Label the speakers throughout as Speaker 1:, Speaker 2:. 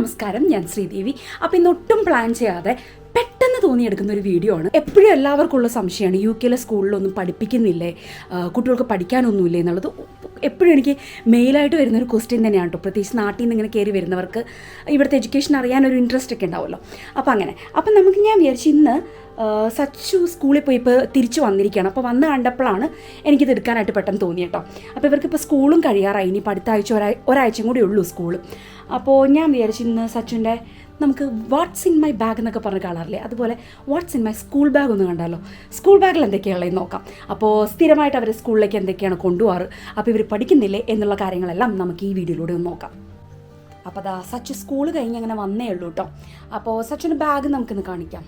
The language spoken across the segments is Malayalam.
Speaker 1: നമസ്കാരം ഞാൻ ശ്രീദേവി. അപ്പം ഇന്ന് ഒട്ടും പ്ലാൻ ചെയ്യാതെ പെട്ടെന്ന് തോന്നിയെടുക്കുന്ന ഒരു വീഡിയോ ആണ്. എപ്പോഴും എല്ലാവർക്കും ഉള്ള സംശയമാണ് യു കെയിലെ സ്കൂളിലൊന്നും പഠിപ്പിക്കുന്നില്ലേ? കുട്ടികൾക്ക് പഠിക്കാനൊന്നുമില്ലേ എന്നുള്ളത്. എപ്പോഴും എനിക്ക് മെയിലായിട്ട് വരുന്ന ഒരു ക്വസ്റ്റ്യൻ തന്നെയാണ് കേട്ടോ പ്രത്യേകിച്ച് നാട്ടിൽ നിന്ന് ഇങ്ങനെ കയറി വരുന്നവർക്ക് ഇവിടുത്തെ എഡ്യൂക്കേഷൻ അറിയാൻ ഒരു ഇൻട്രസ്റ്റ് ഒക്കെ ഉണ്ടാവുമല്ലോ. അപ്പോൾ അങ്ങനെ. അപ്പം നമുക്ക് ഞാൻ വിചാരിച്ചു ഇന്ന് സച്ചു സ്കൂളിൽ പോയി ഇപ്പോൾ തിരിച്ചു വന്നിരിക്കുകയാണ്. അപ്പോൾ വന്ന് കണ്ടപ്പോഴാണ് എനിക്കിത് എടുക്കാനായിട്ട് പെട്ടെന്ന് തോന്നി കേട്ടോ അപ്പോൾ ഇവർക്കിപ്പോൾ സ്കൂളും കഴിയാറായി. ഇനി അടുത്ത ആഴ്ച ഒരാഴ്ച ഒരാഴ്ചയും കൂടി ഉള്ളൂ സ്കൂൾ അപ്പോൾ ഞാൻ വിചാരിച്ചു ഇന്ന് സച്ചുന്റെ നമുക്ക് വാട്ട്സ് ഇൻ മൈ ബാഗ് എന്നൊക്കെ പറഞ്ഞ് കാണാറില്ലേ? അതുപോലെ what's in my school bag ഒന്ന് കണ്ടാലോ? സ്കൂൾ ബാഗിൽ എന്തൊക്കെയാണുള്ളത് നോക്കാം. അപ്പോൾ സ്ഥിരമായിട്ട് അവർ സ്കൂളിലേക്ക് എന്തൊക്കെയാണ് കൊണ്ടുപോകാറ്? അപ്പോൾ ഇവർ പഠിക്കുന്നില്ലേ എന്നുള്ള കാര്യങ്ങളെല്ലാം നമുക്ക് ഈ വീഡിയോയിലൂടെ ഒന്ന് നോക്കാം. അപ്പോൾ അതാ സച്ച് സ്കൂൾ കഴിഞ്ഞ് അങ്ങനെ വന്നേ ഉള്ളൂ കേട്ടോ അപ്പോൾ സച്ചിന്റെ ബാഗ് നമുക്കിന്ന് കാണിക്കാം.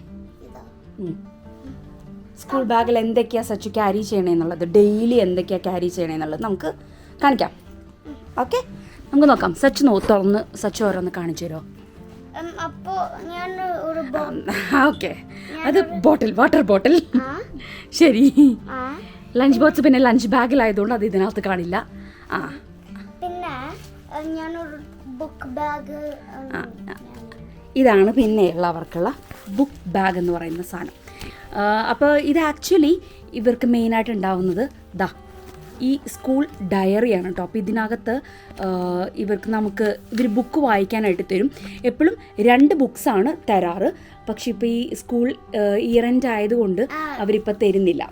Speaker 1: സ്കൂൾ ബാഗിൽ എന്തൊക്കെയാണ് സച്ച് ക്യാരി ചെയ്യണേന്നുള്ളത് ഡെയിലി എന്തൊക്കെയാണ് ക്യാരി ചെയ്യണേന്നുള്ളത് നമുക്ക് കാണിക്കാം. ഓക്കെ നമുക്ക് നോക്കാം. സച്ചു നോ തുറന്ന് സച്ചു ഓരോന്ന് കാണിച്ചു തരുമോ
Speaker 2: ഉം, അപ്പോ ഞാൻ ഒരു
Speaker 1: ഓക്കെ. അത് ബോട്ടിൽ വാട്ടർ ബോട്ടിൽ. ശരി. ലഞ്ച് ബോക്സ് പിന്നെ ലഞ്ച് ബാഗിലായതുകൊണ്ട് അത് ഇതിനകത്ത് കാണില്ല. ആ.
Speaker 2: പിന്നെ ഞാനൊരു ബുക്ക് ബാഗ്
Speaker 1: ഇതാണ് പിന്നെ ഉള്ളവർക്കുള്ള ബുക്ക് ബാഗ് എന്ന് പറയുന്ന സാധനം. അപ്പോൾ ഇത് ആക്ച്വലി ഇവർക്ക് മെയിനായിട്ട് ഉണ്ടാവുന്നത് ദാ ഈ സ്കൂൾ ഡയറിയാണ് കേട്ടോ അപ്പോൾ ഇതിനകത്ത് ഇവർക്ക് നമുക്ക് ഇവർ ബുക്ക് വായിക്കാനായിട്ട് തരും. എപ്പോഴും രണ്ട് ബുക്സാണ് തരാറ്. പക്ഷെ ഇപ്പോൾ ഈ സ്കൂൾ ഇയർ എൻഡ് ആയതുകൊണ്ട് അവരിപ്പോൾ തരുന്നില്ല.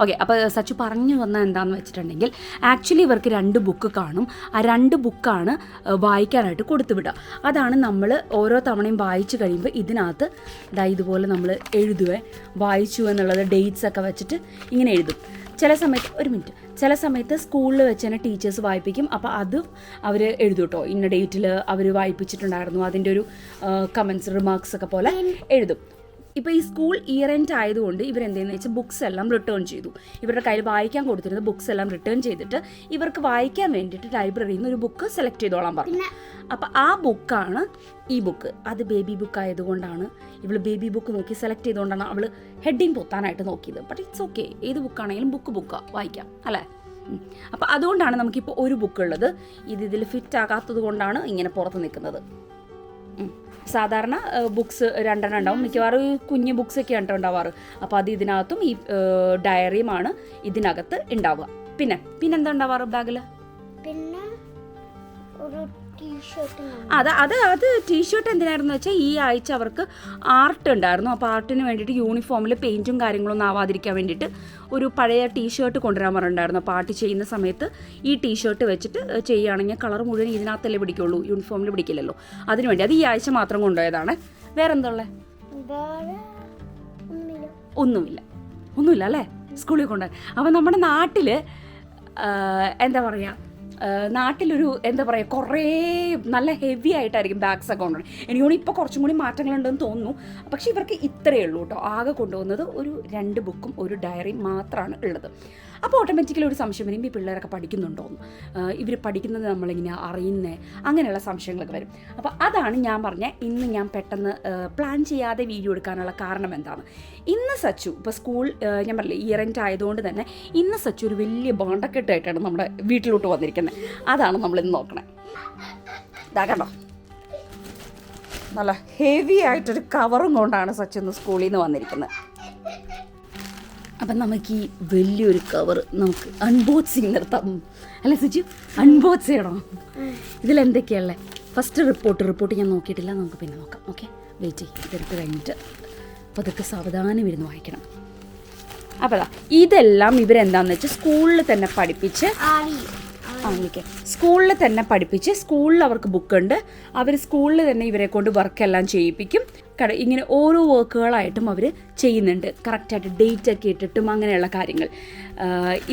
Speaker 1: ഓക്കെ അപ്പോൾ സച്ചു പറഞ്ഞു വന്ന എന്താണെന്ന് വെച്ചിട്ടുണ്ടെങ്കിൽ ആക്ച്വലി ഇവർക്ക് രണ്ട് ബുക്ക് കാണും. ആ രണ്ട് ബുക്കാണ് വായിക്കാനായിട്ട് കൊടുത്തു വിടുക. അതാണ് നമ്മൾ ഓരോ തവണയും വായിച്ചു കഴിയുമ്പോൾ ഇതിനകത്ത് ഇതാ ഇതുപോലെ നമ്മൾ എഴുതുവേ വായിച്ചു എന്നുള്ളത് ഡേറ്റ്സ് ഒക്കെ വെച്ചിട്ട് ഇങ്ങനെ എഴുതും. ചില സമയത്ത് ഒരു മിനിറ്റ്. ചില സമയത്ത് സ്കൂളിൽ വെച്ച് തന്നെ ടീച്ചേഴ്സ് വായിപ്പിക്കും. അപ്പോൾ അത് അവർ എഴുതും കേട്ടോ ഇന്ന ഡേറ്റിൽ അവർ വായിപ്പിച്ചിട്ടുണ്ടായിരുന്നു. അതിന്റെ ഒരു കമൻസ് റിമാർക്സ് ഒക്കെ പോലെ എഴുതും. ഇപ്പോൾ ഈ സ്കൂൾ ഇയർ എൻഡ് ആയതുകൊണ്ട് ഇവരെന്തെന്ന് വെച്ചാൽ ബുക്സ് എല്ലാം റിട്ടേൺ ചെയ്തു. ഇവരുടെ കയ്യിൽ വായിക്കാൻ കൊടുത്തിരുന്ന ബുക്സ് എല്ലാം റിട്ടേൺ ചെയ്തിട്ട് ഇവർക്ക് വായിക്കാൻ വേണ്ടിയിട്ട് ലൈബ്രറിയിൽ നിന്ന് ഒരു ബുക്ക് സെലക്ട് ചെയ്തോളാൻ പറഞ്ഞു. അപ്പോൾ ആ ബുക്കാണ് ഈ ബുക്ക് അത് ബേബി ബുക്ക് ആയതുകൊണ്ടാണ് ഇവൾ ബേബി ബുക്ക് നോക്കി സെലക്ട് ചെയ്തുകൊണ്ടാണ് അവൾ ഹെഡിങ് പൊത്താനായിട്ട് നോക്കിയത്. ബട്ട് ഇറ്റ്സ് ഓക്കെ ഏത് ബുക്കാണെങ്കിലും ബുക്ക് ബുക്കാ വായിക്കാം. അല്ലേ? അപ്പോൾ അതുകൊണ്ടാണ് നമുക്കിപ്പോൾ ഒരു ബുക്ക് ഉള്ളത്. ഇത് ഇതിൽ ഫിറ്റ് ആകാത്തത് കൊണ്ടാണ് ഇങ്ങനെ പുറത്ത് നിൽക്കുന്നത്. സാധാരണ ബുക്സ് രണ്ടെണ്ണം ഉണ്ടാവും. മിക്കവാറും കുഞ്ഞു ബുക്സ് ഒക്കെ ആണ് ഉണ്ടാവാറ്. അപ്പോൾ അത് ഇതിനകത്തും ഈ ഡയറിയുമാണ് ഇതിനകത്ത് ഉണ്ടാവുക. പിന്നെ പിന്നെന്താ ഉണ്ടാവാറ് ബാഗിൽ
Speaker 2: പിന്നെ ഒരു
Speaker 1: അത് അത് അത് ടീഷർട്ട് എന്തിനായിരുന്നു വെച്ചാൽ ഈ ആഴ്ച അവർക്ക് ആർട്ട് ഉണ്ടായിരുന്നു. അപ്പോൾ ആർട്ടിന് വേണ്ടിയിട്ട് യൂണിഫോമിൽ പെയിന്റും കാര്യങ്ങളൊന്നും ആവാതിരിക്കാൻ വേണ്ടിയിട്ട് ഒരു പഴയ ടീഷർട്ട് കൊണ്ടുവരാൻ പറഞ്ഞിട്ടുണ്ടായിരുന്നു. അപ്പോൾ ആർട്ട് ചെയ്യുന്ന സമയത്ത് ഈ ടീഷർട്ട് വെച്ചിട്ട് ചെയ്യുകയാണെങ്കിൽ കളർ മുഴുവൻ ഇതിനകത്തല്ലേ പിടിക്കുള്ളൂ. യൂണിഫോമിൽ പിടിക്കില്ലല്ലോ. അതിനുവേണ്ടി അത് ഈ ആഴ്ച മാത്രം കൊണ്ടുപോയതാണ്. വേറെ
Speaker 2: എന്തുള്ളേ ഒന്നുമില്ല.
Speaker 1: ഒന്നുമില്ല അല്ലേ? സ്കൂളിൽ കൊണ്ടുപോകാൻ അപ്പോൾ നമ്മുടെ നാട്ടിൽ എന്താ പറയുക നാട്ടിലൊരു എന്താ പറയുക കുറേ നല്ല ഹെവി ആയിട്ടായിരിക്കും ബാഗ്സ് ഒക്കെ കൊണ്ടുവരണം എനിക്ക് തോന്നുന്നു ഇപ്പോൾ കുറച്ചും കൂടി മാറ്റങ്ങളുണ്ടെന്ന് തോന്നുന്നു. പക്ഷേ ഇവർക്ക് ഇത്രയേ ഉള്ളൂ കേട്ടോ. ആകെ കൊണ്ടുവന്നത് ഒരു രണ്ട് ബുക്കും ഒരു ഡയറിയും മാത്രമാണ് ഉള്ളത്. അപ്പോൾ ഓട്ടോമാറ്റിക്കലി ഒരു സംശയം വരുമ്പോൾ ഈ പിള്ളേരൊക്കെ പഠിക്കുന്നുണ്ടോന്ന്. ഇവർ പഠിക്കുന്നത് നമ്മളിങ്ങനെ അറിയുന്നേ? അങ്ങനെയുള്ള സംശയങ്ങളൊക്കെ വരും. അപ്പോൾ അതാണ് ഞാൻ പറഞ്ഞ ഇന്ന് ഞാൻ പെട്ടെന്ന് പ്ലാൻ ചെയ്യാതെ വീഡിയോ എടുക്കാനുള്ള കാരണം എന്താണ്? ഇന്ന് സച്ചു ഇപ്പോൾ സ്കൂൾ ഞാൻ പറഞ്ഞില്ലേ ഇയർ എൻഡ് ആയതുകൊണ്ട് തന്നെ ഇന്ന് സച്ചു ഒരു വലിയ ബോണ്ടക്കെട്ടായിട്ടാണ് നമ്മുടെ വീട്ടിലോട്ട് വന്നിരിക്കുന്നത് അതാണ് നമ്മളിന്ന് നോക്കണേ. ഇതാ കണ്ടോ? നല്ല ഹെവി ആയിട്ടൊരു കവറും കൊണ്ടാണ് സച്ചു ഇന്ന് സ്കൂളിൽ നിന്ന് വന്നിരിക്കുന്നത് അപ്പം നമുക്ക് ഈ വലിയൊരു കവർ നമുക്ക് അൺബോക്സിങ് നടത്താം അല്ല സുജി? അൺബോക്സ് ചെയ്യണോ? ഇതിലെന്തൊക്കെയല്ലേ ഫസ്റ്റ് റിപ്പോർട്ട് റിപ്പോർട്ട് ഞാൻ നോക്കിയിട്ടില്ല. നമുക്ക് പിന്നെ നോക്കാം. ഓക്കെ വെയിറ്റ് ചെയ്യും ഇതെടുത്ത് കഴിഞ്ഞിട്ട് അപ്പോൾ അതൊക്കെ സാവധാനം ഇരുന്ന് വായിക്കണം. അപ്പോൾ ഇതെല്ലാം ഇവരെന്താണെന്ന് വെച്ചാൽ സ്കൂളിൽ തന്നെ പഠിപ്പിച്ച് ആണിക്കെ ഓക്കെ സ്കൂളിൽ തന്നെ പഠിപ്പിച്ച് സ്കൂളിൽ അവർക്ക് ബുക്കുണ്ട് അവർ സ്കൂളിൽ തന്നെ ഇവരെ കൊണ്ട് വർക്കെല്ലാം ചെയ്യിപ്പിക്കും. കട ഇങ്ങനെ ഓരോ വർക്കുകളായിട്ടും അവർ ചെയ്യുന്നുണ്ട്. കറക്റ്റായിട്ട് ഡേറ്റ് ഒക്കെ ഇട്ടിട്ടും അങ്ങനെയുള്ള കാര്യങ്ങൾ.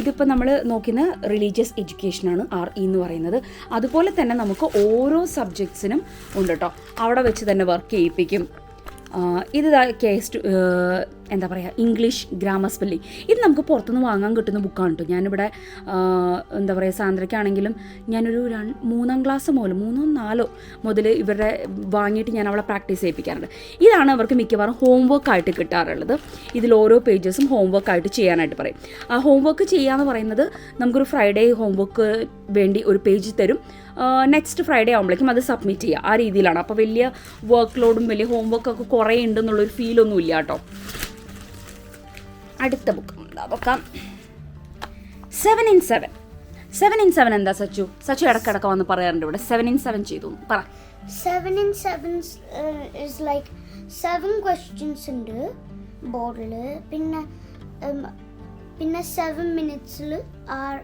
Speaker 1: ഇതിപ്പോൾ നമ്മൾ നോക്കുന്ന റിലീജിയസ് എഡ്യൂക്കേഷനാണ് ആർ ഇ എന്ന് പറയുന്നത്. അതുപോലെ തന്നെ നമുക്ക് ഓരോ സബ്ജക്ട്സിനും ഉണ്ട് കേട്ടോ അവിടെ വെച്ച് തന്നെ വർക്ക് ചെയ്യിപ്പിക്കും. ഇത് കെ എസ് ടു എന്താ പറയുക ഇംഗ്ലീഷ് ഗ്രാമർ സ്പെല്ലിംഗ് ഇത് നമുക്ക് പുറത്തുനിന്ന് വാങ്ങാൻ കിട്ടുന്ന ബുക്കാണ് കേട്ടോ ഞാനിവിടെ എന്താ പറയുക സാന്ദ്രയ്ക്കാണെങ്കിലും ഞാനൊരു രണ്ട് മൂന്നാം ക്ലാസ് മുതൽ മൂന്നോ നാലോ മുതൽ ഇവരുടെ വാങ്ങിയിട്ട് ഞാൻ അവളെ പ്രാക്ടീസ് ചെയ്യിപ്പിക്കാറുണ്ട്. ഇതാണ് അവർക്ക് മിക്കവാറും ഹോംവർക്ക് ആയിട്ട് കിട്ടാറുള്ളത്. ഇതിൽ ഓരോ പേജസും ഹോംവർക്ക് ആയിട്ട് ചെയ്യാനായിട്ട് പറയും. ആ ഹോംവർക്ക് എന്ന് പറയുന്നത് നമുക്കൊരു ഫ്രൈഡേ ഹോംവർക്ക് വേണ്ടി ഒരു പേജ് തരും. നെക്സ്റ്റ് ഫ്രൈഡേ ആകുമ്പോഴേക്കും അത് സബ്മിറ്റ് ചെയ്യുക ആ രീതിയിലാണ്. അപ്പോൾ വലിയ വർക്ക് ലോഡും വലിയ ഹോം വർക്കൊക്കെ കുറേ ഉണ്ടെന്നുള്ളൊരു ഫീലൊന്നും ഇല്ല കേട്ടോ. അടുത്ത ബുക്ക് നോക്കാം. Seven in seven seven in seven എന്താ സച്ചു? സച്ചു ഇടക്കിടക്ക് വന്ന് പറയാറുണ്ട് ഇവിടെ. സെവൻ ഇൻ സെവൻ ചെയ്തു. പറ.
Speaker 2: Seven in seven is like seven questions ഉണ്ട്. ബോർഡിൽ പിന്നെ പിന്നെ സെവൻ മിനിറ്റ്സിൽ ആർ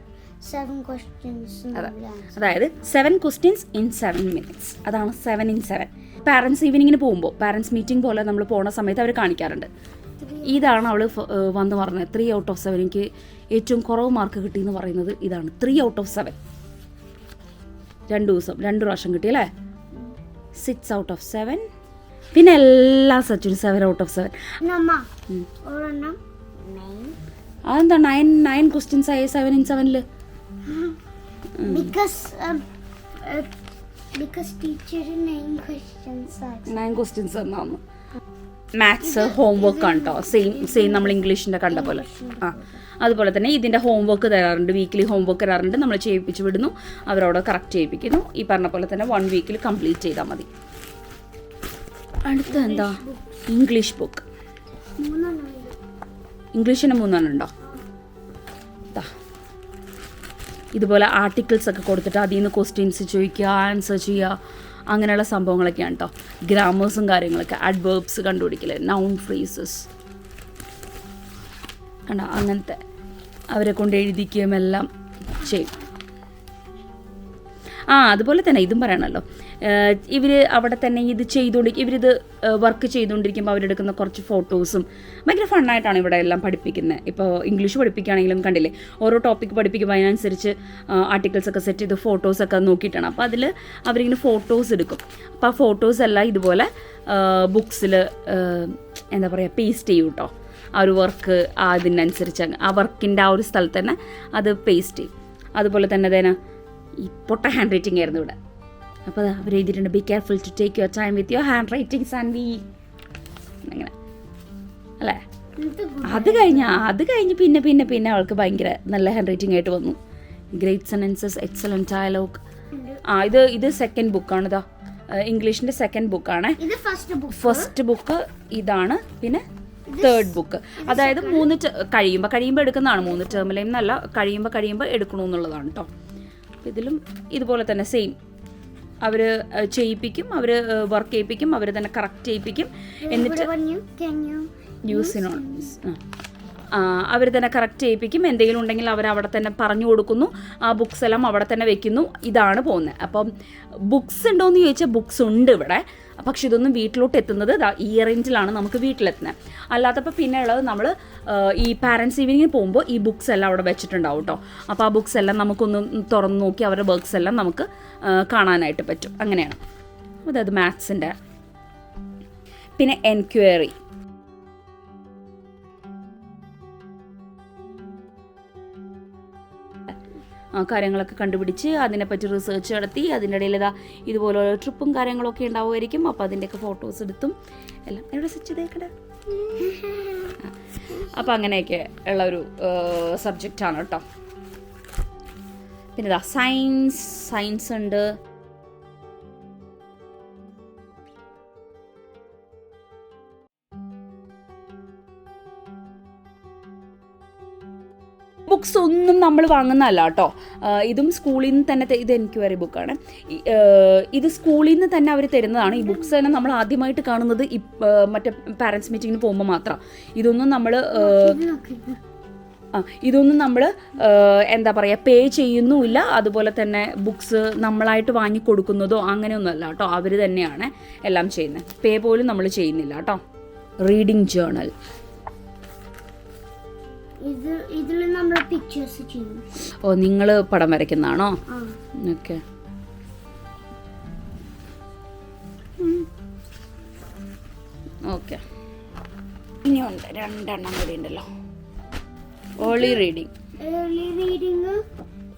Speaker 1: അതായത് seven questions in seven minutes അതാണ് സെവൻ ഇൻ സെവൻ പാരൻസ് ഈവനിങ്ങിന് പോകുമ്പോൾ പാരൻസ് മീറ്റിംഗ് പോലെ നമ്മൾ പോണ സമയത്ത് അവർ കാണിക്കാറുണ്ട്. ഇതാണ് അവൾ വന്ന് പറഞ്ഞത്. ത്രീ ഔട്ട് ഓഫ് സെവൻ എനിക്ക് ഏറ്റവും കുറവ് മാർക്ക് കിട്ടി എന്ന് പറയുന്നത് ഇതാണ്. ത്രീ ഔട്ട് ഓഫ് സെവൻ രണ്ട് ദിവസം രണ്ട് പ്രാവശ്യം കിട്ടി അല്ലേ? സിക്സ് ഔട്ട് ഓഫ് സെവൻ പിന്നെ എല്ലാ സച്ചിനും സെവൻ ഔട്ട് ഓഫ് സെവൻ അതെന്താ നയൻ നയൻ ക്വസ്റ്റ്യൻസ് ആയി സെവൻ ഇൻ സെവനിൽ
Speaker 2: because because teacher nine questions
Speaker 1: nine questions എന്നാന്ന് മാത്സ് ഹോംവർക്ക് ആണ് കേട്ടോ സെയിം സെയിം നമ്മൾ ഇംഗ്ലീഷിന്റെ കണ്ട? പോലെ. ആ അതുപോലെ തന്നെ ഇതിന്റെ ഹോംവർക്ക് തരാറുണ്ട്. വീക്കിലി ഹോംവർക്ക് തരാറുണ്ട്. നമ്മൾ ചെയ്യിപ്പിച്ച് വിടുന്നു. അവരോട് കറക്റ്റ് ചെയ്യിപ്പിക്കുന്നു. ഈ പറഞ്ഞ പോലെ തന്നെ വൺ വീക്കിൽ കംപ്ലീറ്റ് ചെയ്താൽ മതി. അടുത്ത എന്താ? ഇംഗ്ലീഷ് ബുക്ക്
Speaker 2: മൂന്നെണ്ണം
Speaker 1: ഇംഗ്ലീഷിന് മൂന്നെണ്ണം ഉണ്ടോ? ദാ. ഇതുപോലെ ആർട്ടിക്കിൾസ് ഒക്കെ കൊടുത്തിട്ട് അതിൽ നിന്ന് ക്വസ്റ്റ്യൻസ് ചോദിക്കുക ആൻസർ ചെയ്യുക. അങ്ങനെയുള്ള സംഭവങ്ങളൊക്കെയാണ് കേട്ടോ ഗ്രാമേഴ്സും കാര്യങ്ങളൊക്കെ അഡ്വേർബ്സ് കണ്ടുപിടിക്കൽ നൗൺ ഫ്രീസസ് കണ്ടോ? അങ്ങനത്തെ. അവരെ കൊണ്ട് എഴുതിക്കുകയും എല്ലാം ചെയ്യും. ആ അതുപോലെ തന്നെ ഇതും പറയണമല്ലോ ഇവർ അവിടെ തന്നെ ഇത് ചെയ്തുകൊണ്ട് ഇവരിത് വർക്ക് ചെയ്തുകൊണ്ടിരിക്കുമ്പോൾ അവരെടുക്കുന്ന കുറച്ച് ഫോട്ടോസും ഭയങ്കര ഫണ്ണായിട്ടാണ് ഇവിടെ എല്ലാം പഠിപ്പിക്കുന്നത് ഇപ്പോൾ ഇംഗ്ലീഷ് പഠിപ്പിക്കുകയാണെങ്കിലും കണ്ടില്ലേ? ഓരോ ടോപ്പിക്ക് പഠിപ്പിക്കുമ്പോൾ അതിനനുസരിച്ച് ആർട്ടിക്കിൾസ് ഒക്കെ സെറ്റ് ചെയ്ത് ഫോട്ടോസൊക്കെ നോക്കിയിട്ടാണ്. അപ്പോൾ അതിൽ അവരിങ്ങനെ ഫോട്ടോസ് എടുക്കും. അപ്പോൾ ആ ഫോട്ടോസ് എല്ലാം ഇതുപോലെ ബുക്സിൽ എന്താ പറയുക പേസ്റ്റ് ചെയ്യും കേട്ടോ ആ ഒരു വർക്ക് അതിനനുസരിച്ച് ആ വർക്കിന്റെ ആ ഒരു സ്ഥലത്ത് തന്നെ അത് പേസ്റ്റ് ചെയ്യും. അതുപോലെ തന്നെ തന്നെ ഈ പൊട്ട ഹാൻഡ് റൈറ്റിംഗ് ആയിരുന്നു ഇവിടെ. അപ്പോൾ അവർ എഴുതിയിട്ടുണ്ട് be careful to take your time with your handwritings and we അങ്ങനെ അല്ലേ? അത് കഴിഞ്ഞ അത് കഴിഞ്ഞ് പിന്നെ പിന്നെ പിന്നെ അവൾക്ക് ഭയങ്കര നല്ല ഹാൻഡ് റൈറ്റിംഗ് ആയിട്ട് വന്നു. ഗ്രേറ്റ് സെനൻസസ് എക്സലന്റ് ഡയലോഗ് ആ ഇത് ഇത് സെക്കൻഡ് ബുക്കാണ് ഇതാ ഇംഗ്ലീഷിന്റെ സെക്കൻഡ് ബുക്കാണ്
Speaker 2: ഇത് ഫസ്റ്റ് ബുക്ക്
Speaker 1: ഫസ്റ്റ് ബുക്ക് ഇതാണ് പിന്നെ തേർഡ് ബുക്ക് അതായത് മൂന്ന് കഴിയുമ്പോൾ കഴിയുമ്പോൾ എടുക്കുന്നതാണ്. മൂന്ന് ടേമിലെയും നല്ല കഴിയുമ്പോൾ കഴിയുമ്പോൾ എടുക്കണമെന്നുള്ളതാണ് കേട്ടോ ഇതിലും ഇതുപോലെ തന്നെ സെയിം അവർ ചെയ്യിപ്പിക്കും അവർ വർക്ക് ചെയ്യിപ്പിക്കും അവർ തന്നെ കറക്റ്റ് ചെയ്യിപ്പിക്കും. എന്നിട്ട്
Speaker 2: പറഞ്ഞു
Speaker 1: ആ. അവർ തന്നെ കറക്റ്റ് ചെയ്യിപ്പിക്കും. എന്തെങ്കിലും ഉണ്ടെങ്കിൽ അവർ അവിടെ തന്നെ പറഞ്ഞു കൊടുക്കുന്നു. ആ ബുക്സ് എല്ലാം അവിടെ തന്നെ വെക്കുന്നു. ഇതാണ് പോകുന്നത്. അപ്പം ബുക്സ് ഉണ്ടോ എന്ന് ചോദിച്ചാൽ ബുക്സ് ഉണ്ട് ഇവിടെ. പക്ഷെ ഇതൊന്നും വീട്ടിലോട്ട് എത്തുന്നത് ഈ റേഞ്ചിലാണ് നമുക്ക് വീട്ടിലെത്തുന്നത് അല്ലാത്തപ്പോൾ പിന്നെ ഉള്ളത് നമ്മൾ ഈ പാരൻസ് ഈവനിങ്ങിന് പോകുമ്പോൾ ഈ ബുക്സ് എല്ലാം അവിടെ വെച്ചിട്ടുണ്ടാവും കേട്ടോ അപ്പോൾ ആ ബുക്സ് എല്ലാം നമുക്കൊന്ന് തുറന്ന് നോക്കി അവരുടെ വർക്ക്സ് എല്ലാം നമുക്ക് കാണാനായിട്ട് പറ്റും. അങ്ങനെയാണ്. അതായത് മാത്സിന്റെ പിന്നെ എൻക്വയറി കാര്യങ്ങളൊക്കെ കണ്ടുപിടിച്ച് അതിനെപ്പറ്റി റിസർച്ച് നടത്തി. അതിന്റെ ഇടയിൽ ഇതാ ഇതുപോലെ ട്രിപ്പും കാര്യങ്ങളൊക്കെ ഉണ്ടാവുമായിരിക്കും. അപ്പോൾ അതിന്റെയൊക്കെ ഫോട്ടോസ് എടുത്തും എല്ലാം. എവിടെ സ്വിച്ച് ചെയ്തേക്കട അപ്പോൾ അങ്ങനെയൊക്കെ ഉള്ള ഒരു സബ്ജക്റ്റാണ് കേട്ടോ. പിന്നെ ഇതാ സയൻസ് സയൻസ് ഉണ്ട്. ബുക്സ് ഒന്നും നമ്മൾ വാങ്ങുന്നതല്ല കേട്ടോ. ഇതും സ്കൂളിൽ നിന്ന് തന്നെ ഇത് എനിക്ക് വേറെ ബുക്കാണ്. ഇത് സ്കൂളിൽ നിന്ന് തന്നെ അവർ തരുന്നതാണ്. ഈ ബുക്സ് തന്നെ നമ്മൾ ആദ്യമായിട്ട് കാണുന്നത് മറ്റേ പാരൻസ് മീറ്റിങ്ങിന് പോകുമ്പോൾ മാത്രം. ഇതൊന്നും നമ്മൾ ആ ഇതൊന്നും നമ്മൾ എന്താ പറയുക പേ ചെയ്യുന്നുമില്ല. അതുപോലെ തന്നെ ബുക്സ് നമ്മളായിട്ട് വാങ്ങി കൊടുക്കുന്നതോ അങ്ങനെയൊന്നുമല്ല കേട്ടോ. അവർ തന്നെയാണ് എല്ലാം ചെയ്യുന്നത്. പേ പോലും നമ്മൾ ചെയ്യുന്നില്ല കേട്ടോ. റീഡിങ് ജേണൽ
Speaker 2: ഇത് ഇതിൽ നമ്മൾ പിക്ചേഴ്സ് ചെയ്യും.
Speaker 1: ഓ നിങ്ങൾ പടം വരയ്ക്കുന്നതാണോ? ഓക്കെ. ഓക്കെ. ഇനിയുണ്ട് രണ്ടെണ്ണം കൂടി ഉണ്ടല്ലോ. റീഡിങ്
Speaker 2: ഏർലി റീഡിങ്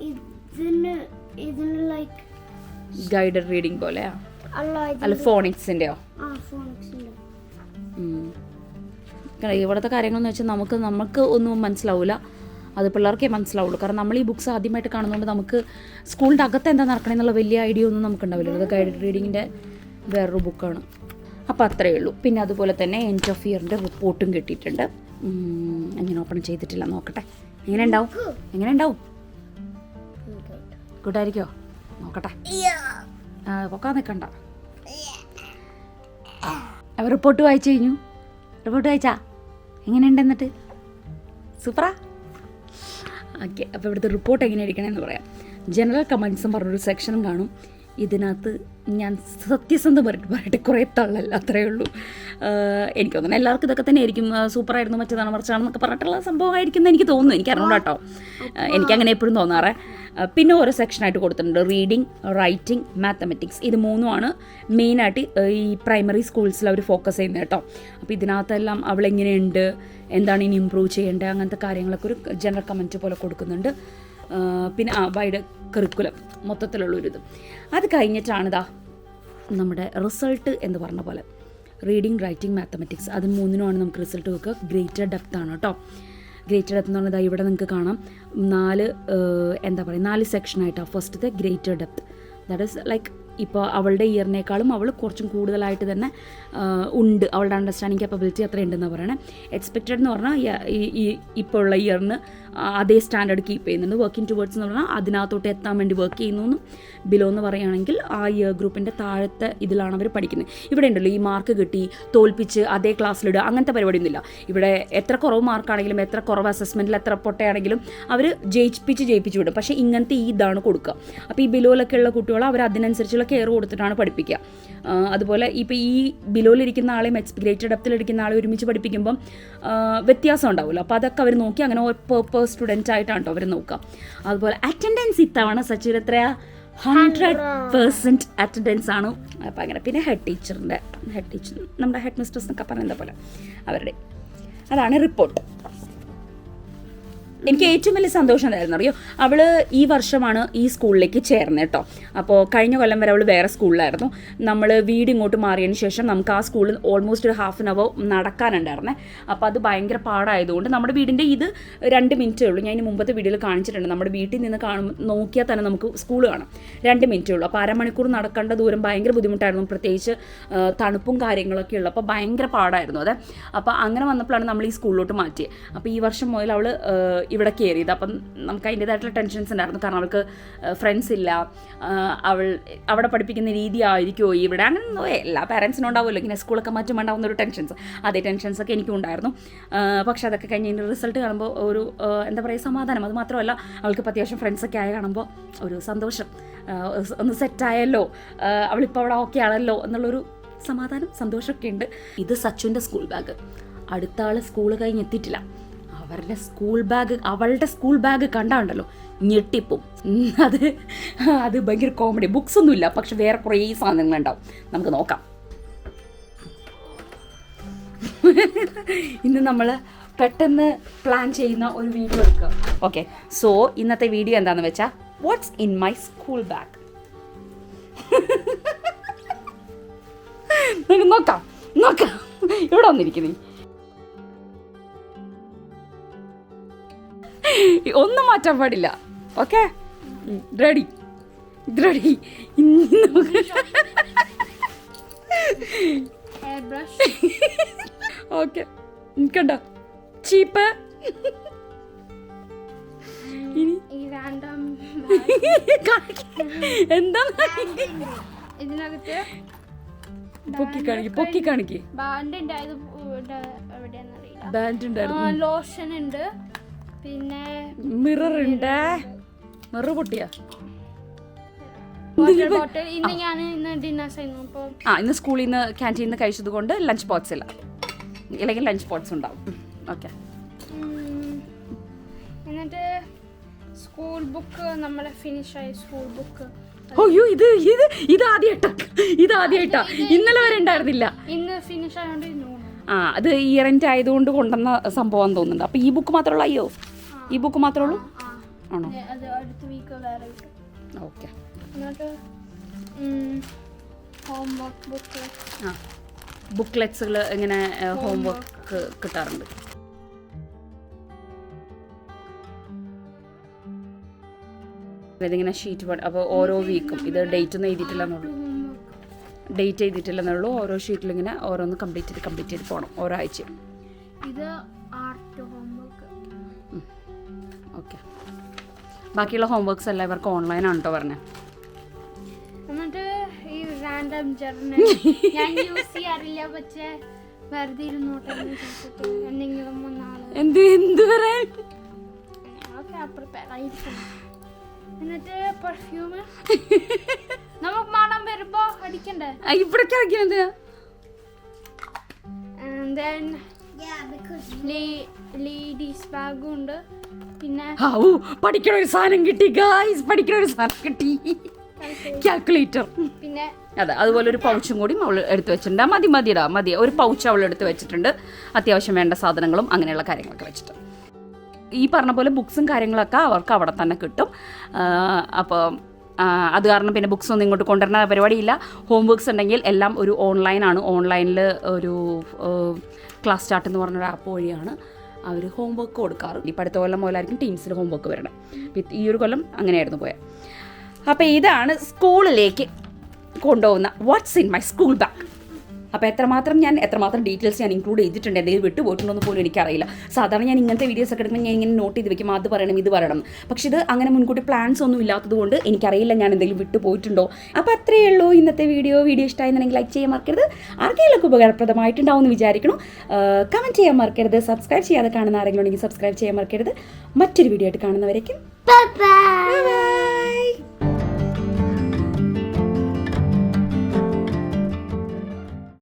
Speaker 2: ഇതിന് ഇതിന് ലൈക്ക്
Speaker 1: ഗൈഡഡ് റീഡിങ് പോലെയാ?
Speaker 2: അല്ല
Speaker 1: ഫോണിക്സിന്റെയോ
Speaker 2: ആ ഫോണിക്സിന്റെ
Speaker 1: ഇവിടുത്തെ കാര്യങ്ങളെന്ന് വെച്ചാൽ നമുക്ക് നമുക്ക് ഒന്നും മനസ്സിലാവില്ല അത് പിള്ളേർക്കേ മനസ്സിലാവുള്ളൂ. കാരണം നമ്മൾ ഈ ബുക്ക്സ് ആദ്യമായിട്ട് കാണുന്നതുകൊണ്ട് നമുക്ക് സ്കൂളിന്റെ അകത്ത് എന്താ നടക്കണം എന്നുള്ള വലിയ ഐഡിയ ഒന്നും നമുക്ക് ഉണ്ടാവില്ല അത് ഗൈഡഡ് റീഡിങ്ങിന്റെ വേറൊരു ബുക്കാണ് അപ്പോൾ അത്രയേ ഉള്ളൂ. പിന്നെ അതുപോലെ തന്നെ എൻഡ് ഓഫ് ഇയറിന്റെ റിപ്പോർട്ടും കിട്ടിയിട്ടുണ്ട്. എങ്ങനെ ഓപ്പൺ ചെയ്തിട്ടില്ല. നോക്കട്ടെ. എങ്ങനെ ഉണ്ടാവും? എങ്ങനെ ഉണ്ടാവും? ഗുഡായിരിക്കോ നോക്കട്ടെ. പൊക്കാൻ നിൽക്കണ്ട റിപ്പോർട്ട് വായിച്ചു കഴിഞ്ഞു. റിപ്പോർട്ട് വായിച്ചാ? എങ്ങനെയുണ്ട് എന്നിട്ട് സൂപ്പറാ ഓക്കെ അപ്പോൾ ഇവിടുത്തെ റിപ്പോർട്ട് എങ്ങനെ ഇരിക്കണമെന്ന് പറയാം ജനറൽ കമൻസും പറഞ്ഞൊരു സെക്ഷനും കാണും. ഇതിനകത്ത് ഞാൻ സത്യസന്ധം പറയട്ടെ പറയട്ടെ കുറേ തള്ളല്ല അത്രയേ ഉള്ളൂ. എനിക്ക് തോന്നുന്നു എല്ലാവർക്കും ഇതൊക്കെ തന്നെ ആയിരിക്കും സൂപ്പറായിരുന്നു മറ്റേതാണ് മറിച്ചാണെന്നൊക്കെ പറഞ്ഞിട്ടുള്ള സംഭവമായിരിക്കും എന്ന് എനിക്ക് തോന്നുന്നു. എനിക്ക് അറിഞ്ഞൂടാ കേട്ടോ. എനിക്ക് അങ്ങനെ എപ്പോഴും തോന്നാറേ. പിന്നെ ഓരോ സെക്ഷനായിട്ട് കൊടുത്തിട്ടുണ്ട്. റീഡിങ് റൈറ്റിംഗ് മാത്തമെറ്റിക്സ് ഇത് മൂന്നുമാണ് മെയിനായിട്ട് ഈ പ്രൈമറി സ്കൂൾസിൽ അവർ ഫോക്കസ് ചെയ്യുന്നത് കേട്ടോ. അപ്പോൾ ഇതിനകത്തെല്ലാം അവളെങ്ങനെയുണ്ട്? എന്താണ് ഇനി ഇമ്പ്രൂവ് ചെയ്യേണ്ടത്? അങ്ങനത്തെ കാര്യങ്ങളൊക്കെ ഒരു ജനറൽ കമന്റ് പോലെ കൊടുക്കുന്നുണ്ട്. പിന്നെ ആ വൈഡ് കറിക്കുലം മൊത്തത്തിലുള്ളൊരിത് അത് കഴിഞ്ഞിട്ടാണ് ഇതാ നമ്മുടെ റിസൾട്ട് എന്ന് പറഞ്ഞ പോലെ. റീഡിങ് റൈറ്റിംഗ് മാത്തമെറ്റിക്സ് അത് മൂന്നിനുമാണ് നമുക്ക് റിസൾട്ട് വെക്കുക. ഗ്രേറ്റർ ഡെപ്ത് ആണ് കേട്ടോ ഗ്രേറ്റർ ഡെപ്ത് എന്ന് പറഞ്ഞാൽ ഇവിടെ നിങ്ങൾക്ക് കാണാം. നാല് എന്താ പറയുക നാല് സെക്ഷനായിട്ടാണ് ഫസ്റ്റത്തെ greater depth that is like ഇപ്പോൾ അവളുടെ ഇയറിനേക്കാളും അവൾ കുറച്ചും കൂടുതലായിട്ട് തന്നെ ഉണ്ട്. അവളുടെ അണ്ടർസ്റ്റാൻഡിങ് കേപ്പബിലിറ്റി അത്ര ഉണ്ടെന്ന് പറയണേ. എക്സ്പെക്റ്റഡ് എന്ന് പറഞ്ഞാൽ ഈ ഇപ്പോൾ ഉള്ള ഇയറിന് അതേ സ്റ്റാൻഡേർഡ് കീപ്പ് ചെയ്യുന്നുണ്ട്. വർക്കിംഗ് ടുവേർഡ്സ് എന്ന് പറഞ്ഞാൽ അതിനകത്തോട്ട് എത്താൻ വേണ്ടി വർക്ക് ചെയ്യുന്നു എന്നും ബിലോ എന്ന് പറയുകയാണെങ്കിൽ ആ ഇയർ ഗ്രൂപ്പിന്റെ താഴത്തെ ഇതിലാണ് അവർ പഠിക്കുന്നത്. ഇവിടെ ഉണ്ടല്ലോ ഈ മാർക്ക് കിട്ടി തോൽപ്പിച്ച് അതേ ക്ലാസ്സിലിടുക അങ്ങനത്തെ പരിപാടിയൊന്നുമില്ല. ഇവിടെ എത്ര കുറവ് മാർക്കാണെങ്കിലും എത്ര കുറവ് അസസ്മെന്റിൽ എത്ര പൊട്ടയാണെങ്കിലും അവർ ജയിപ്പിച്ച് ജയിപ്പിച്ച് വിടും. പക്ഷേ ഇങ്ങനത്തെ ഈ ഇതാണ് കൊടുക്കുക. അപ്പോൾ ഈ ബിലോയിലൊക്കെ ഉള്ള കുട്ടികൾ അവർ അതിനനുസരിച്ചുള്ള കെയർ കൊടുത്തിട്ടാണ് പഠിപ്പിക്കുക. അതുപോലെ ഇപ്പോൾ ഈ ബിലോയിലിരിക്കുന്ന ആളെയും എക്സ് ഗ്രേറ്റർ ഡെപ്തിലിരിക്കുന്ന ആളെ ഒരുമിച്ച് പഠിപ്പിക്കുമ്പം വ്യത്യാസം ഉണ്ടാവുമല്ലോ. അപ്പോൾ അതൊക്കെ അവർ നോക്കി അങ്ങനെ പെർ സ്റ്റുഡന്റ് ആയിട്ടാണ് കേട്ടോ അവർ നോക്കുക അതുപോലെ അറ്റൻഡൻസ് ഇത്തവണ സച്ചിൻ എത്രയാ? ഹൺഡ്രഡ് പേഴ്സന്റ് അറ്റൻഡൻസ് ആണ്. അപ്പോൾ അങ്ങനെ പിന്നെ ഹെഡ് ടീച്ചറിന്റെ ഹെഡ് ടീച്ചർ നമ്മുടെ ഹെഡ് മിസ്ട്രസ് എന്നൊക്കെ പറയുന്ന പോലെ അവരുടെ. അതാണ് റിപ്പോർട്ട് എനിക്ക് ഏറ്റവും വലിയ സന്തോഷം എന്തായിരുന്നു? അറിയോ? അവൾ ഈ വർഷമാണ് ഈ സ്കൂളിലേക്ക് ചേർന്നത് കേട്ടോ. അപ്പോൾ കഴിഞ്ഞ കൊല്ലം വരെ അവൾ വേറെ സ്കൂളിലായിരുന്നു. നമ്മൾ വീട് ഇങ്ങോട്ട് മാറിയതിന് ശേഷം നമുക്ക് ആ സ്കൂളിൽ ഓൾമോസ്റ്റ് ഒരു ഹാഫ് ആൻ അവർ നടക്കാനുണ്ടായിരുന്നേ. അപ്പോൾ അത് ഭയങ്കര പാടായതുകൊണ്ട് നമ്മുടെ വീടിന്റെ ഇത് രണ്ട് മിനിറ്റേ ഉള്ളൂ. ഞാൻ ഇനി മുമ്പത്തെ വീഡിയോയിൽ കാണിച്ചിട്ടുണ്ട്. നമ്മുടെ വീട്ടിൽ നിന്ന് കാണും നോക്കിയാൽ തന്നെ നമുക്ക് സ്കൂൾ കാണാം. രണ്ട് മിനിറ്റേ ഉള്ളൂ. അപ്പോൾ അരമണിക്കൂർ നടക്കേണ്ട ദൂരം ഭയങ്കര ബുദ്ധിമുട്ടായിരുന്നു. പ്രത്യേകിച്ച് തണുപ്പും കാര്യങ്ങളൊക്കെ ഉള്ളൂ അപ്പോൾ ഭയങ്കര പാടായിരുന്നു അതെ. അപ്പോൾ അങ്ങനെ വന്നപ്പോഴാണ് നമ്മൾ ഈ സ്കൂളിലോട്ട് മാറ്റിയത്. അപ്പോൾ ഈ വർഷം മുതൽ അവൾ ഇവിടെ കയറിയത് അപ്പം നമുക്ക് അതിന്റേതായിട്ടുള്ള ടെൻഷൻസ് ഉണ്ടായിരുന്നു. കാരണം അവൾക്ക് ഫ്രണ്ട്സ് ഇല്ല. അവൾ അവിടെ പഠിപ്പിക്കുന്ന രീതി ആയിരിക്കുമോ ഇവിടെ? അങ്ങനെ എല്ലാ പാരൻസിനും ഉണ്ടാവുമല്ലോ. ഇങ്ങനെ സ്കൂളൊക്കെ മാറ്റം ഉണ്ടാവുന്ന ഒരു ടെൻഷൻസ് അതേ ടെൻഷൻസൊക്കെ എനിക്കും ഉണ്ടായിരുന്നു. പക്ഷേ അതൊക്കെ കഴിഞ്ഞ് അതിന്റെ റിസൾട്ട് കാണുമ്പോൾ ഒരു എന്താ പറയുക സമാധാനം. അത് മാത്രമല്ല അവൾക്ക് ഇപ്പോൾ അത്യാവശ്യം ഫ്രണ്ട്സൊക്കെ ആയി കാണുമ്പോൾ ഒരു സന്തോഷം. ഒന്ന് സെറ്റായല്ലോ അവളിപ്പോൾ അവിടെ ഓക്കെ ആണല്ലോ എന്നുള്ളൊരു സമാധാനം സന്തോഷമൊക്കെ ഉണ്ട്. ഇത് സച്ചുവിന്റെ സ്കൂൾ ബാഗ് അടുത്ത ആൾ സ്കൂൾ കഴിഞ്ഞ് എത്തിയിട്ടില്ല. അവരുടെ സ്കൂൾ ബാഗ് അവളുടെ സ്കൂൾ ബാഗ് കണ്ടാണ്ടല്ലോ. ഞെട്ടിപ്പും. അത് അത് ഭയങ്കര കോമഡി ബുക്സ് ഒന്നുമില്ല പക്ഷെ വേറെ കുറേ സാധനങ്ങളുണ്ടാവും. നമുക്ക് നോക്കാം. ഇന്ന് നമ്മൾ പെട്ടെന്ന് പ്ലാൻ ചെയ്യുന്ന ഒരു വീഡിയോ എടുക്കുക. ഓക്കെ സോ ഇന്നത്തെ വീഡിയോ എന്താണെന്ന് വെച്ചാൽ what's in my school bag നോക്കാം നോക്കാം. ഇവിടെ വന്നിരിക്കുന്നേ. ഒന്നും മാറ്റാൻ പാടില്ല. ഓക്കെ റെഡി റെഡി ഓക്കെ കണ്ടോ? ചീപ്പ് ഇനി? എന്താ?
Speaker 2: ഇതിനകത്ത്
Speaker 1: പൊക്കി കാണിക്ക് പൊക്കി കാണിക്ക്.
Speaker 2: ബാൻഡ് ഉണ്ടായത്
Speaker 1: ബാൻഡ് ഉണ്ടായിരുന്നു.
Speaker 2: ലോഷൻ ഉണ്ട്. പിന്നെ
Speaker 1: മിറർ ഉണ്ട് മിറർ പൊട്ടിയാ?
Speaker 2: ഇന്ന് ഞാൻ ഇന്ന് ഡിന്നേഴ്സ് ആയിരുന്നു അപ്പോൾ
Speaker 1: ആ ഇന്ന് സ്കൂളിൽ നിന്ന് ക്യാന്റീനിൽ നിന്ന് കഴിച്ചത് കൊണ്ട് ലഞ്ച് ബോക്സ് ഇല്ല. ഇല്ലെങ്കിൽ ലഞ്ച് ബോക്സ് ഉണ്ടാവും. ഓക്കെ
Speaker 2: എന്നിട്ട് സ്കൂൾ ബുക്ക് നമ്മളെ ഫിനിഷ് ആയി സ്കൂൾ ബുക്ക്
Speaker 1: അയ്യോ ഇത് ഇത് ഇത് ആദ്യമായിട്ടാ ഇത് ആദ്യമായിട്ടാ ഇന്നലെ വരെ ഉണ്ടായിരുന്നില്ല.
Speaker 2: ഇന്ന് ഫിനിഷ് ആയതുകൊണ്ട്
Speaker 1: ആ അത് ഇയർ എൻഡ് ആയതുകൊണ്ട് കൊണ്ടുവന്ന സംഭവം തോന്നുന്നുണ്ട്. അപ്പൊ ഈ ബുക്ക് മാത്രമേ ഉള്ളൂ? അയ്യോ. ഈ ബുക്ക് മാത്രമേ ഉള്ളൂ? ആണോ? ഓക്കെ. ആ. ബുക്ക്ലെറ്റ്സുകൾ ഇങ്ങനെ ഹോംവർക്ക് കിട്ടാറുണ്ട്? ഇതിങ്ങനെ ഷീറ്റ് അപ്പോൾ ഓരോ വീക്കും ഇത് ഡേറ്റ് ഒന്നും എഴുതിയിട്ടില്ലെന്നുള്ളൂ ഡേറ്റ് എഴുതിയിട്ടില്ലെന്നുള്ളൂ ഓരോ ഷീറ്റിലും ഇങ്ങനെ ഓരോന്ന് കംപ്ലീറ്റ് ചെയ്ത് കംപ്ലീറ്റ് ചെയ്ത് പോകണം ഓരോ ആഴ്ചയും.
Speaker 2: ഇത്
Speaker 1: ഓക്കെ. ബാക്കിയുള്ള ഹോംവർക്ക്സ് എല്ലാം ഇവർക്ക് ഓൺലൈൻ ആണ് കേട്ടോ പറഞ്ഞത്
Speaker 2: എന്നിട്ട് ഈ റാൻഡം ജേർണൽ ഞാൻ യൂസ് ചെയ്യാറില്ല പക്ഷേ വെറുതെ ഇരുന്നോട്ടെ എന്ന് വിചാരിച്ചിട്ട് എന്തെങ്കിലും വന്നാലോ
Speaker 1: എന്ത് എന്ത് പറയാൻ?
Speaker 2: എന്നിട്ട് പെർഫ്യൂം നമുക്ക് മണം വരുമ്പോ അടിക്കണ്ടേ?
Speaker 1: ഇവിടേക്ക്
Speaker 2: ലേഡീസ് ബാഗും ഉണ്ട്. പിന്നെ?
Speaker 1: ഔ പഠിക്കണ ഒരു സാധനം കിട്ടി ഗായ്സ് പഠിക്കണ ഒരു സാധനം കിട്ടി. കാൽക്കുലേറ്റർ
Speaker 2: പിന്നെ?
Speaker 1: അതെ അതുപോലെ ഒരു പൗച്ചും കൂടി അവൾ എടുത്തു വെച്ചിട്ടുണ്ട്. മതി മതിടാ മതി. ഒരു പൗച്ച് അവൾ എടുത്ത് വെച്ചിട്ടുണ്ട്. അത്യാവശ്യം വേണ്ട സാധനങ്ങളും അങ്ങനെയുള്ള കാര്യങ്ങളൊക്കെ വെച്ചിട്ട്. ഈ പറഞ്ഞ പോലെ ബുക്സും കാര്യങ്ങളൊക്കെ അവർക്ക് അവിടെ തന്നെ കിട്ടും. അപ്പോൾ അത് കാരണം പിന്നെ ബുക്സ് ഒന്നും ഇങ്ങോട്ട് കൊണ്ടുവരുന്ന പരിപാടിയില്ല. ഹോം വർക്ക്സ് ഉണ്ടെങ്കിൽ എല്ലാം ഒരു ഓൺലൈനാണ് ഓൺലൈനിൽ ഒരു ക്ലാസ് സ്റ്റാർട്ട് എന്ന് പറഞ്ഞൊരു ആപ്പ് വഴിയാണ്. അവർ ഹോംവർക്ക് കൊടുക്കാറ്. ഈ അടുത്ത കൊല്ലം മുതലായിരിക്കും ടീംസിൽ ഹോം വർക്ക് വരണം ഈ ഒരു കൊല്ലം അങ്ങനെയായിരുന്നു പോയത് അപ്പോൾ ഇതാണ് സ്കൂളിലേക്ക് കൊണ്ടുപോകുന്ന what's in my school bag അപ്പോൾ എത്രമാത്രം ഞാൻ എത്രമാത്രം ഡീറ്റെയിൽസ് ഞാൻ ഇൻക്ലൂഡ് ചെയ്തിട്ടുണ്ട് എന്തെങ്കിലും വിട്ടുപോയിട്ടുണ്ടോ എന്ന് പോലും എനിക്കറിയില്ല. സാധാരണ ഞാൻ ഇങ്ങനത്തെ വീഡിയോസ് ഒക്കെ എടുക്കുമ്പോൾ ഞാൻ ഇങ്ങനെ നോട്ട് ചെയ്ത് വെക്കും അത് പറയണം ഇത് പറയണം. പക്ഷേ ഇത് അങ്ങനെ മുൻകൂട്ടി പ്ലാൻസ് ഒന്നും ഇല്ലാത്തതുകൊണ്ട് എനിക്കറിയില്ല ഞാൻ എന്തെങ്കിലും വിട്ടുപോയിട്ടുണ്ടോ. അപ്പോൾ അത്രയേ ഉള്ളൂ ഇന്നത്തെ വീഡിയോ വീഡിയോ ഇഷ്ടമായിരുന്നെങ്കിൽ ലൈക്ക് ചെയ്യാൻ മറക്കരുത്. ആർക്കെങ്കിലൊക്കെ ഉപകാരപ്രദമായിട്ടുണ്ടാവും എന്ന് വിചാരിക്കണം കമന്റ് ചെയ്യാൻ മറക്കരുത്. സബ്സ്ക്രൈബ് ചെയ്യാതെ കാണുന്ന ആരെങ്കിലും ഉണ്ടെങ്കിൽ സബ്സ്ക്രൈബ് ചെയ്യാൻ മറക്കരുത്. മറ്റൊരു വീഡിയോ ആയിട്ട് കാണുന്നവരേക്കും.
Speaker 2: ബൈ